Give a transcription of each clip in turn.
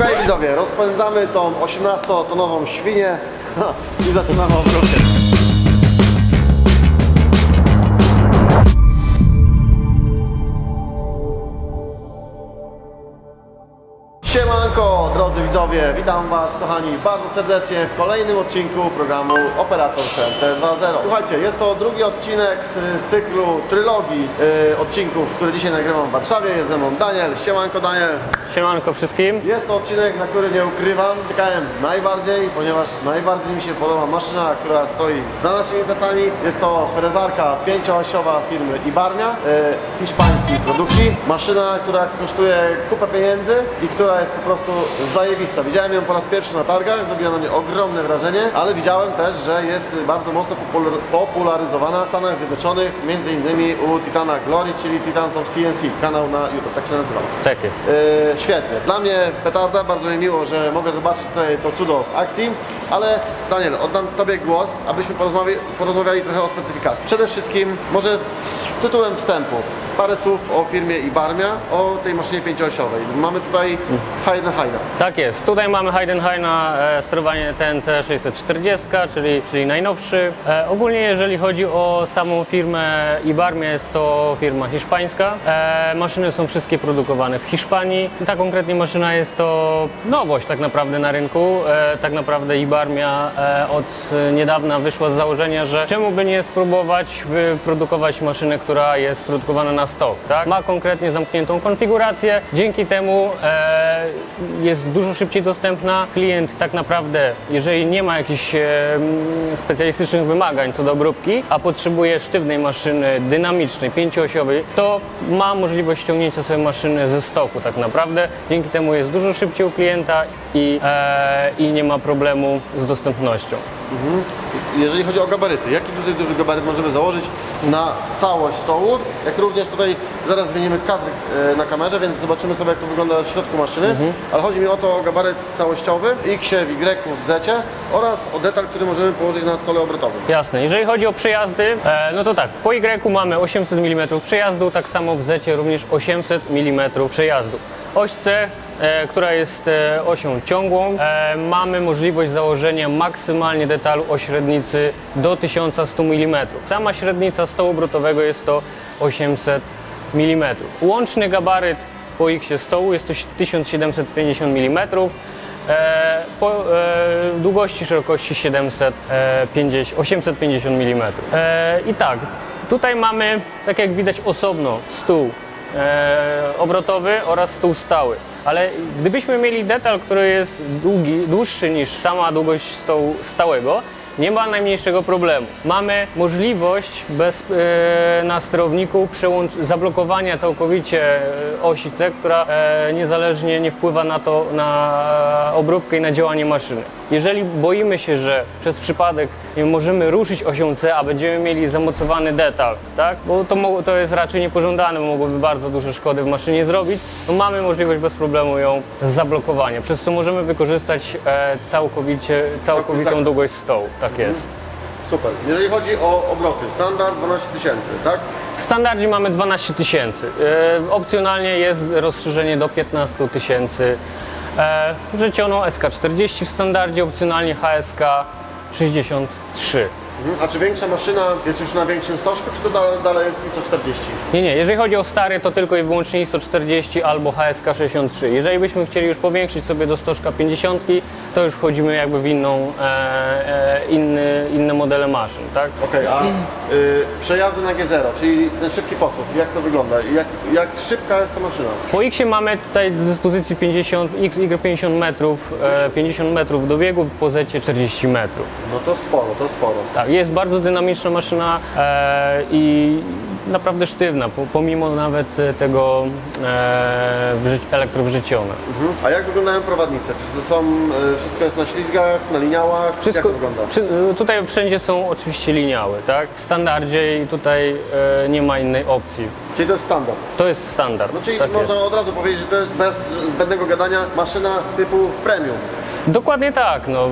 Okej widzowie, rozpędzamy tą 18-tonową świnię i zaczynamy obróty. Siemanko, drodzy widzowie, witam Was kochani bardzo serdecznie w kolejnym odcinku programu Operator CNT 2.0. Słuchajcie, jest to drugi odcinek z, z cyklu trylogii y, odcinków, które dzisiaj nagrywam w Warszawie. Jest ze mną Daniel. Siemanko Daniel. Siemanko wszystkim. Jest to odcinek, na który nie ukrywam, czekałem najbardziej, ponieważ najbardziej mi się podoba maszyna, która stoi za naszymi plecami. Jest to frezarka pięcioosiowa firmy Ibarnia, e, hiszpańskiej produkcji. Maszyna, która kosztuje kupę pieniędzy i która jest po prostu zajebista. Widziałem ją po raz pierwszy na targach, zrobiła na mnie ogromne wrażenie, ale widziałem też, że jest bardzo mocno popular- popularyzowana w Stanach Zjednoczonych, między innymi u Titana Glory, czyli Titans of CNC, kanał na YouTube, tak się nazywa. Tak jest. E, świetnie. Dla mnie petarda, bardzo mi miło, że mogę zobaczyć tutaj to cudo w akcji, ale Daniel, oddam Tobie głos, abyśmy porozmawiali, porozmawiali trochę o specyfikacji. Przede wszystkim, może z tytułem wstępu, parę słów o firmie Ibarmia, o tej maszynie pięcioosiowej. Mamy tutaj Hayden Hayna. Tak jest. Tutaj mamy Heidenheina e, sterowanie TNC 640, czyli, czyli najnowszy. E, ogólnie jeżeli chodzi o samą firmę Ibarmie, jest to firma hiszpańska. E, maszyny są wszystkie produkowane w Hiszpanii. Ta konkretnie maszyna jest to nowość tak naprawdę na rynku. E, tak naprawdę Ibarmia e, od niedawna wyszła z założenia, że czemu by nie spróbować wyprodukować maszynę, która jest produkowana na stok, tak? Ma konkretnie zamkniętą konfigurację, dzięki temu e, jest dużo szybciej dostępna. Klient tak naprawdę, jeżeli nie ma jakichś e, specjalistycznych wymagań co do obróbki, a potrzebuje sztywnej maszyny dynamicznej, pięcioosiowej, to ma możliwość ściągnięcia sobie maszyny ze stoku tak naprawdę. Dzięki temu jest dużo szybciej u klienta i, e, i nie ma problemu z dostępnością. Jeżeli chodzi o gabaryty, jaki tutaj duży gabaryt możemy założyć na całość stołu, jak również tutaj zaraz zmienimy kadr e, na kamerze, więc zobaczymy sobie jak to wygląda w środku maszyny, ale chodzi mi o to o gabaryt całościowy, w X, w Y, w Z oraz o detal, który możemy położyć na stole obrotowym. Jasne. Jeżeli chodzi o przejazdy, e, no to tak, po Y mamy 800 mm przejazdu, tak samo w Z również 800 mm przejazdu. Oś C, która jest e, osią ciągłą, e, mamy możliwość założenia maksymalnie detalu o średnicy do 1100 mm. Sama średnica stołu obrotowego jest to 800 mm. Łączny gabaryt po X stołu jest to 1750 mm. E, po e, długości szerokości 750, 850 mm. E, I tak, tutaj mamy, tak jak widać, osobno stół e, obrotowy oraz stół stały. Ale gdybyśmy mieli detal, który jest długi, dłuższy niż sama długość stołu stałego, nie ma najmniejszego problemu. Mamy możliwość bez, e, na sterowniku zablokowania całkowicie e, osi C, która e, niezależnie nie wpływa na to, na obróbkę i na działanie maszyny. Jeżeli boimy się, że przez przypadek nie możemy ruszyć osią C, a będziemy mieli zamocowany detal, tak? Bo to, to jest raczej niepożądane, bo mogłoby bardzo duże szkody w maszynie zrobić. No mamy możliwość bez problemu ją zablokowania, przez co możemy wykorzystać e, całkowicie, całkowitą tak. długość stołu. Tak mhm. jest. Super. Jeżeli chodzi o obroty, standard 12 tysięcy, tak? W standardzie mamy 12 tysięcy. E, opcjonalnie jest rozszerzenie do 15 tysięcy. E, Życiono SK40 w standardzie, opcjonalnie HSK 60 3. Mhm. A czy większa maszyna jest już na większym stożku, czy to dalej, dalej jest ISO 40? Nie, nie, jeżeli chodzi o stary, to tylko i wyłącznie ISO 40 albo HSK 63. Jeżeli byśmy chcieli już powiększyć sobie do stożka 50, to już wchodzimy jakby w inną e, e inny, inne modele maszyn, tak? Okej, a y, przejazdy na G0, czyli ten szybki posłów, jak to wygląda? I Jak, jak szybka jest ta maszyna? Po X mamy tutaj do dyspozycji 50, XY 50 metrów, e, 50 metrów do biegu, po Z 40 metrów. No to sporo, to sporo. Tak, jest bardzo dynamiczna maszyna e, i naprawdę sztywna, po, pomimo nawet e, tego e, elektrowrzeciono. Mhm. A jak wyglądają prowadnice? Czy to są, y, wszystko jest na ślizgach, na liniałach? Wszystko, jak to wygląda? przy, tutaj wszędzie są oczywiście liniały, tak? W standardzie i tutaj e, nie ma innej opcji. Czyli to jest standard. To jest standard. No czyli tak można jest. od razu powiedzieć, że to jest bez zbędnego gadania maszyna typu premium. Dokładnie tak. No.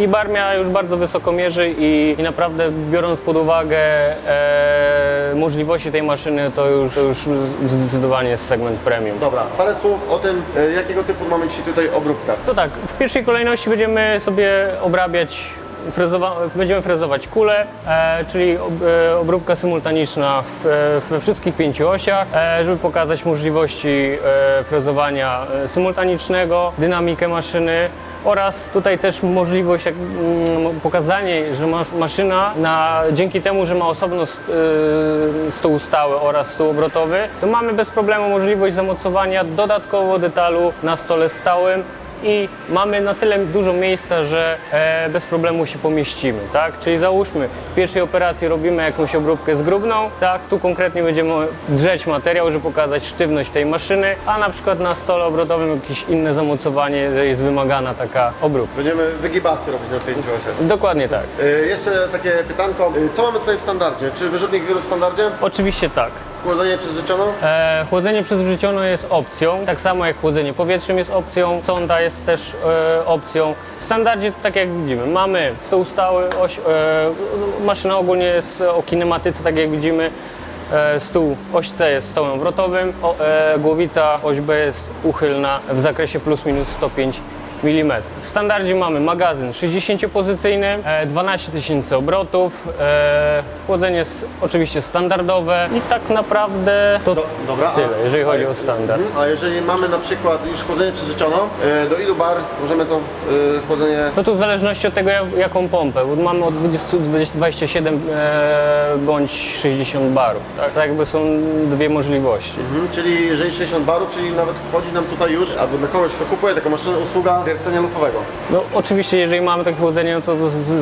I Barmia już bardzo wysoko mierzy i, i naprawdę biorąc pod uwagę e, możliwości tej maszyny, to już, to już zdecydowanie jest segment premium. Dobra, parę słów o tym, e, jakiego typu mamy dzisiaj tutaj obróbkę. To tak, w pierwszej kolejności będziemy sobie obrabiać, frezowa- będziemy frezować kulę, e, czyli ob, e, obróbka symultaniczna w, e, we wszystkich pięciu osiach, e, żeby pokazać możliwości e, frezowania e, symultanicznego, dynamikę maszyny. Oraz tutaj też możliwość jak, mm, pokazanie, że masz maszyna na, dzięki temu, że ma osobno y, stół stały oraz stół obrotowy, to mamy bez problemu możliwość zamocowania dodatkowo detalu na stole stałym i mamy na tyle dużo miejsca, że e, bez problemu się pomieścimy, tak? Czyli załóżmy, w pierwszej operacji robimy jakąś obróbkę zgrubną, tak? Tu konkretnie będziemy drzeć materiał, żeby pokazać sztywność tej maszyny, a na przykład na stole obrotowym jakieś inne zamocowanie, jest wymagana taka obróbka. Będziemy wygibasy robić na pięciu osiach. Dokładnie tak. E, Jeszcze takie pytanko, E, co mamy tutaj w standardzie? Czy wyrzutnik wiru w standardzie? Oczywiście tak. Chłodzenie przez? E, chłodzenie przez jest opcją, tak samo jak chłodzenie powietrzem jest opcją, sonda jest też e, opcją. W standardzie, tak jak widzimy, mamy stół stały, oś, e, maszyna ogólnie jest o kinematyce, tak jak widzimy. E, stół oś C jest stołem obrotowym, o, e, głowica oś B jest uchylna w zakresie plus minus 105 mm. W standardzie mamy magazyn 60-pozycyjny, e, 12 tysięcy obrotów, e, chłodzenie jest oczywiście standardowe i tak naprawdę to Dobra, tyle, jeżeli chodzi o standard. Mhm. A jeżeli mamy na przykład już chłodzenie przez życzoną, e, do ilu bar możemy to e, chłodzenie... No to w zależności od tego, jak- jaką pompę, bo mamy od 20, 27 e, bądź 60 barów. Tak? tak jakby są dwie możliwości. Mhm, czyli jeżeli 60 barów, czyli nawet wchodzi nam tutaj już, albo dla kogoś, kto kupuje taką maszynę, usługa wiercenia lufowego. No oczywiście, jeżeli mamy takie chłodzenie, no to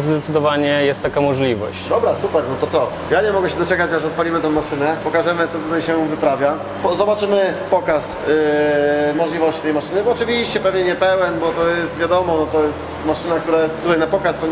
zdecydowanie jest taka możliwość. Dobra, super, no to co? Ja nie mogę się doczekać, aż odpalimy tę maszynę, pokażemy, co tutaj się wyprawia. Po, zobaczymy pokaz yy, możliwości tej maszyny, bo oczywiście pewnie nie pełen, bo to jest wiadomo, no to jest maszyna, która jest tutaj na pokaz, to,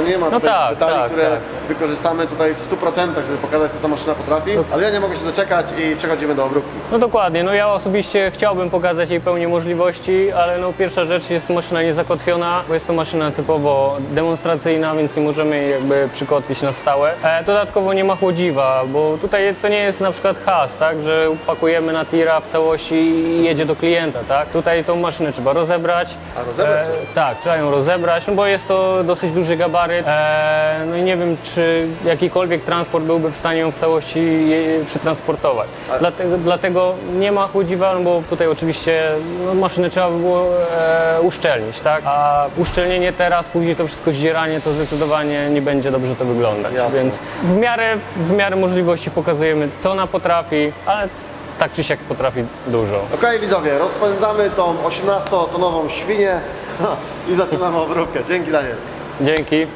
to nie ma No tak, detali, tak, które tak. wykorzystamy tutaj w 100%, żeby pokazać, co ta maszyna potrafi, ale ja nie mogę się doczekać i przechodzimy do obróbki. No dokładnie, no ja osobiście chciałbym pokazać jej pełnię możliwości, ale no pierwsza rzecz jest maszyna niezakotwiona, bo jest to maszyna typowo demonstracyjna, więc nie możemy jej jakby przykotwić na stałe. E, dodatkowo nie ma chłodziwa, bo tutaj to nie jest na przykład has, tak, że pakujemy na tira w całości i jedzie do klienta, tak. Tutaj tą maszynę trzeba rozebrać. A, rozebrać trzeba? tak, trzeba ją rozebrać, no bo jest to dosyć duży gabaryt. E, no i nie wiem, czy jakikolwiek transport byłby w stanie ją w całości je, przetransportować. Dlatego, dlatego nie ma chłodziwa, no bo tutaj oczywiście no, maszynę trzeba by było e, uszczelnić, tak? A uszczelnienie teraz, później to wszystko zdzieranie, to zdecydowanie nie będzie dobrze to wyglądać. Jasne. Więc w miarę, w miarę możliwości pokazujemy, co ona potrafi, ale tak czy siak potrafi dużo. Okej widzowie, rozpędzamy tą 18-tonową świnię i zaczynamy obróbkę. Dzięki Daniel. Dzięki.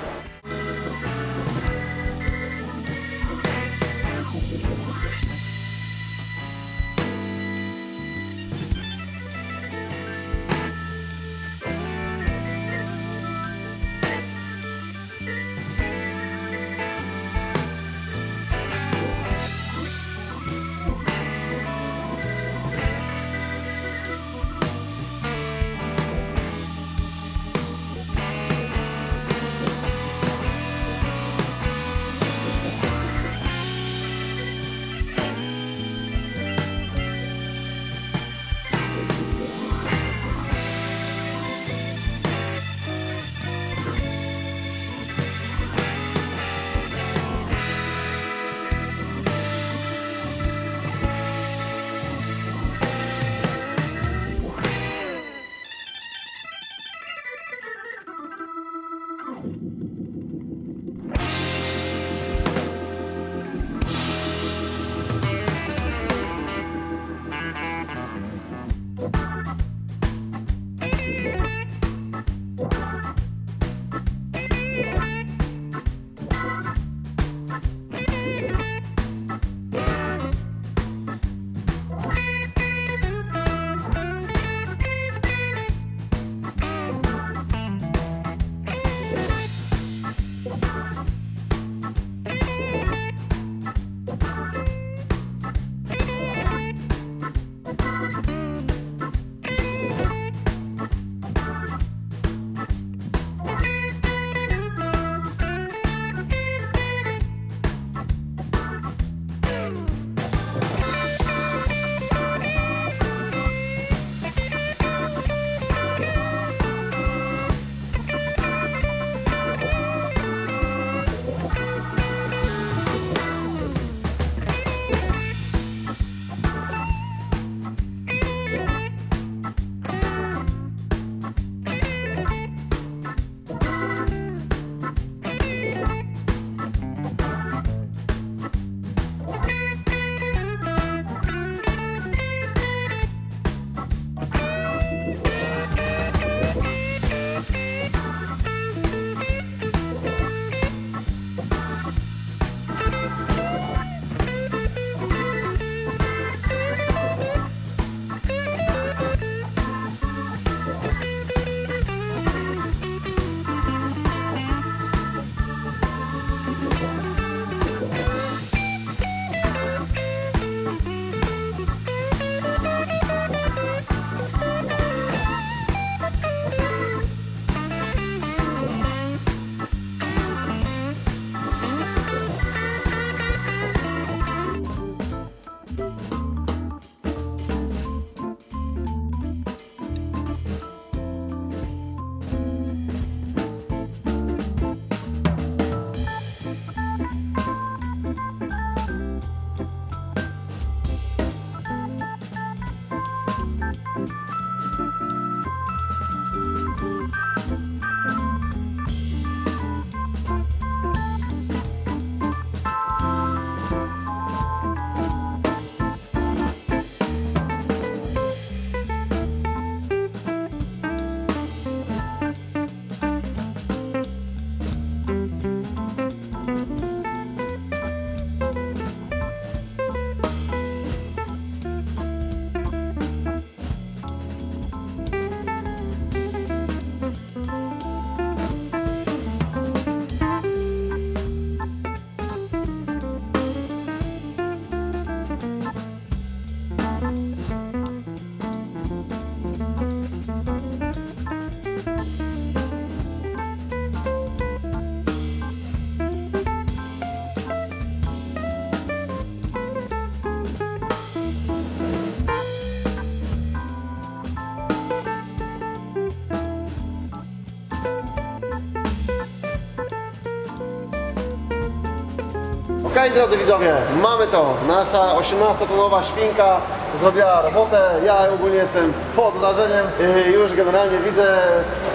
Okej, drodzy widzowie, mamy to. Nasza 18-tonowa świnka zrobiła robotę. Ja ogólnie jestem pod wrażeniem i już generalnie widzę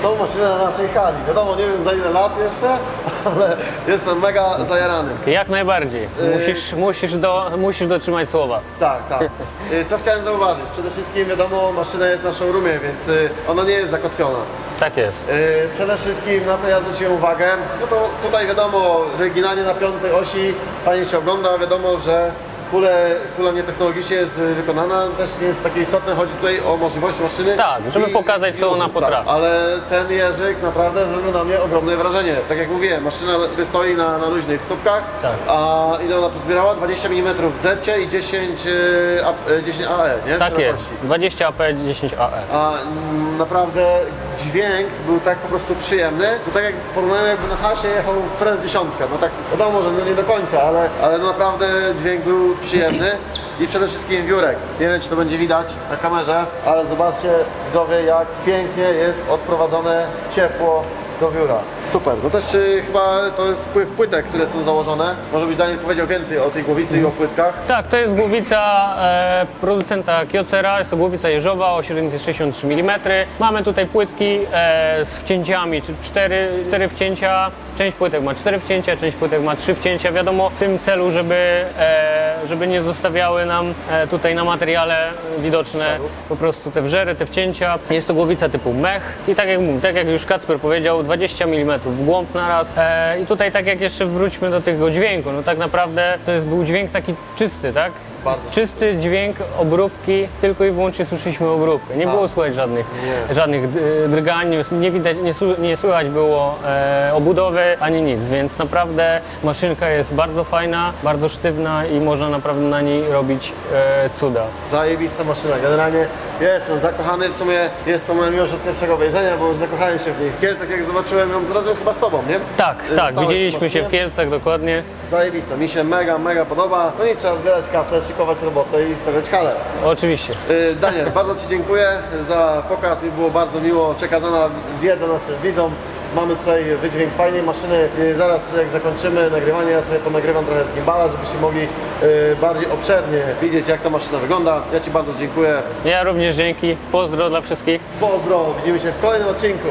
tą maszynę na naszej hali. Wiadomo, nie wiem za ile lat jeszcze, ale jestem mega zajarany. Jak najbardziej. Musisz, musisz, do, musisz dotrzymać słowa. Tak, tak. Y, Co chciałem zauważyć? Przede wszystkim wiadomo, maszyna jest na showroomie, więc y, ona nie jest zakotwiona. Tak jest. Y, Przede wszystkim na co ja zwróciłem uwagę, no to tutaj wiadomo, wyginanie na piątej osi, fajnie się ogląda, wiadomo, że kule, kula nietechnologicznie jest wykonana, też nie jest takie istotne, chodzi tutaj o możliwości maszyny. Tak, żeby pokazać, co ona potrafi. ale ten jeżyk naprawdę zrobił na mnie ogromne wrażenie. Tak jak mówiłem, maszyna wystoi na, na luźnych stópkach, Tak. a ile ona pozbierała? 20 mm w zecie i 10, y, A- y, 10 AE, nie? Tak jest. Szerokości. 20 AP, 10 AE. A mm, naprawdę dźwięk był tak po prostu przyjemny. To tak jak porównałem jakby na hasie jechał Frez 10. No tak wiadomo, że no nie do końca, ale, ale naprawdę dźwięk był przyjemny. I przede wszystkim wiórek. Nie wiem czy to będzie widać na kamerze, ale zobaczcie widzowie jak pięknie jest odprowadzone ciepło do wióra. Super, no też y, chyba to jest wpływ płytek, które są założone. Może byś Daniel powiedział więcej o tej głowicy i o płytkach. Tak, to jest głowica e, producenta Kyocera, jest to głowica jeżowa o średnicy 63 mm. Mamy tutaj płytki e, z wcięciami, czy cztery, cztery wcięcia. Część płytek ma cztery wcięcia, część płytek ma trzy wcięcia. Wiadomo, w tym celu, żeby, e, żeby nie zostawiały nam e, tutaj na materiale widoczne po prostu te wżery, te wcięcia. Jest to głowica typu mech i tak jak, tak jak już Kacper powiedział, 20 mm w głąb na raz. E, I tutaj tak jak jeszcze wróćmy do tego dźwięku, no tak naprawdę to jest, był dźwięk taki czysty, tak? Bardzo. Czysty dźwięk obróbki, tylko i wyłącznie słyszeliśmy obróbkę. Nie było słychać żadnych, Nie. żadnych drgań, nie- widać, nie, nie słychać było e, obudowy ani nic, więc naprawdę maszynka jest bardzo fajna, bardzo sztywna i można naprawdę na niej robić e, cuda. Zajebista maszyna. Generalnie ja jestem zakochany, w sumie jest to moja miłość od pierwszego wejrzenia, bo już zakochałem się w niej. W Kielcach jak zobaczyłem ją razem chyba z Tobą, nie? Tak, tak, stałeś widzieliśmy się w maszynie. Kielcach dokładnie. Zajebista, mi się mega, mega podoba. No i trzeba zbierać kasę, szykować robotę i stawiać halę. Oczywiście. Y, Daniel, bardzo Ci dziękuję za pokaz, mi było bardzo miło. Przekazana wiedza naszym widzom. Mamy tutaj wydźwięk fajnej maszyny. Y, Zaraz jak zakończymy nagrywanie, ja sobie ponagrywam trochę z gimbala, żebyście mogli y, bardziej obszernie widzieć jak ta maszyna wygląda. Ja Ci bardzo dziękuję. Ja również dzięki. Pozdro dla wszystkich. Pozdro, widzimy się w kolejnym odcinku.